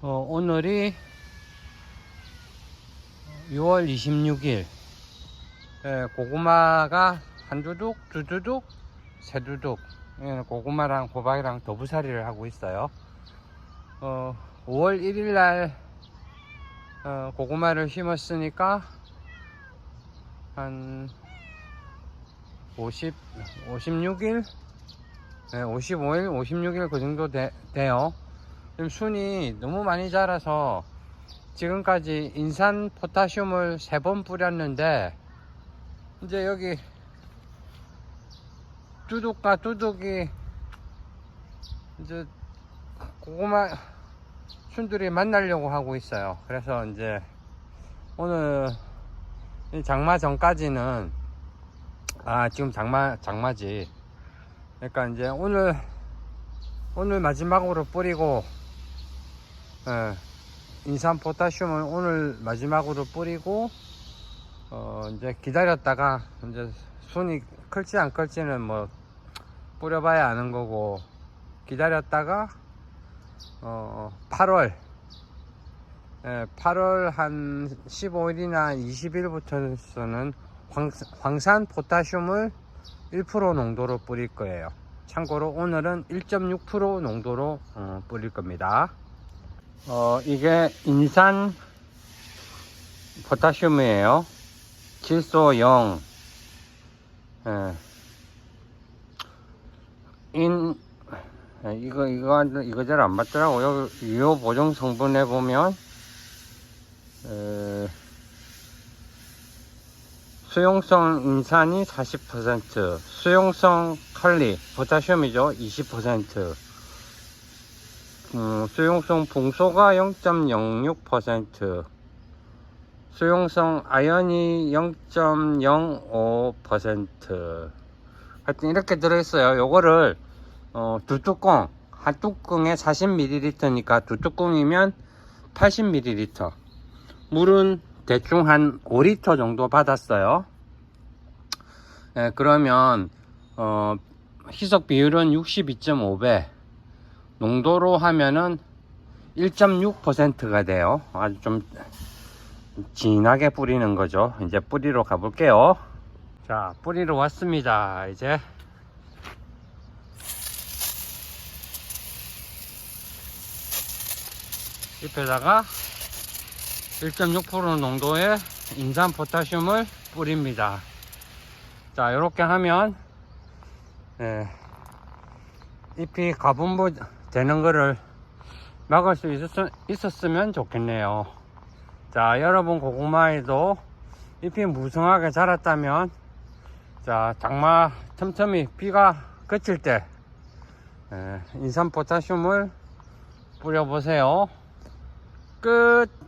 어, 오늘이 6월 26일. 예, 고구마가 한 두둑, 두 두둑, 세 두둑. 예, 고구마랑 호박이랑 더부살이를 하고 있어요. 어, 5월 1일 날 어, 고구마를 심었으니까 한 50, 56일, 네, 55일, 56일 그 정도 돼, 돼요. 지금 순이 너무 많이 자라서 지금까지 인산 포타슘을 세 번 뿌렸는데 이제 여기 두둑과 두둑이 이제 고구마 순들이 만나려고 하고 있어요. 그래서 이제 오늘 이 장마 전까지는 아 지금 장마 장마지. 그러니까 이제 오늘 오늘 마지막으로 뿌리고 예, 인산 포타슘을 오늘 마지막으로 뿌리고 어 이제 기다렸다가 이제 순이 클지 안 클지는 뭐 뿌려봐야 아는 거고 기다렸다가 어 8월 예, 8월 한 15일이나 20일부터는 황, 황산 포타슘을 1% 농도로 뿌릴 거예요. 참고로 오늘은 1.6% 농도로 어, 뿌릴 겁니다. 어, 이게 인산 포타슘이에요. 질소 0. 예. 인 예, 이거 이거 이거 잘 안 맞더라고. 여기 유효 보정 성분에 보면 에, 수용성 인산이 40%, 수용성 칼리, 포타슘이죠, 20%, 음, 수용성 봉소가 0.06%, 수용성 아연이 0.05%. 하여튼 이렇게 들어있어요. 요거를 어, 두 뚜껑, 한 뚜껑에 40ml니까 두 뚜껑이면 80ml. 물은 대충 한 5리터 정도 받았어요. 예, 그러면 어, 희석 비율은 62.5배, 농도로 하면은 1.6%가 돼요. 아주 좀 진하게 뿌리는 거죠. 이제 뿌리로 가볼게요. 자, 뿌리로 왔습니다. 이제 잎에다가 1.6% 농도의 인산 포타슘을 뿌립니다. 자, 이렇게 하면 예, 잎이 가분부 되는 거를 막을 수 있었, 있었 으면 좋겠네요. 자, 여러분 고구마에도 잎이 무성하게 자랐다면 자, 장마 틈틈이 비가 그칠 때 예, 인산 포타슘을 뿌려보세요. 끝.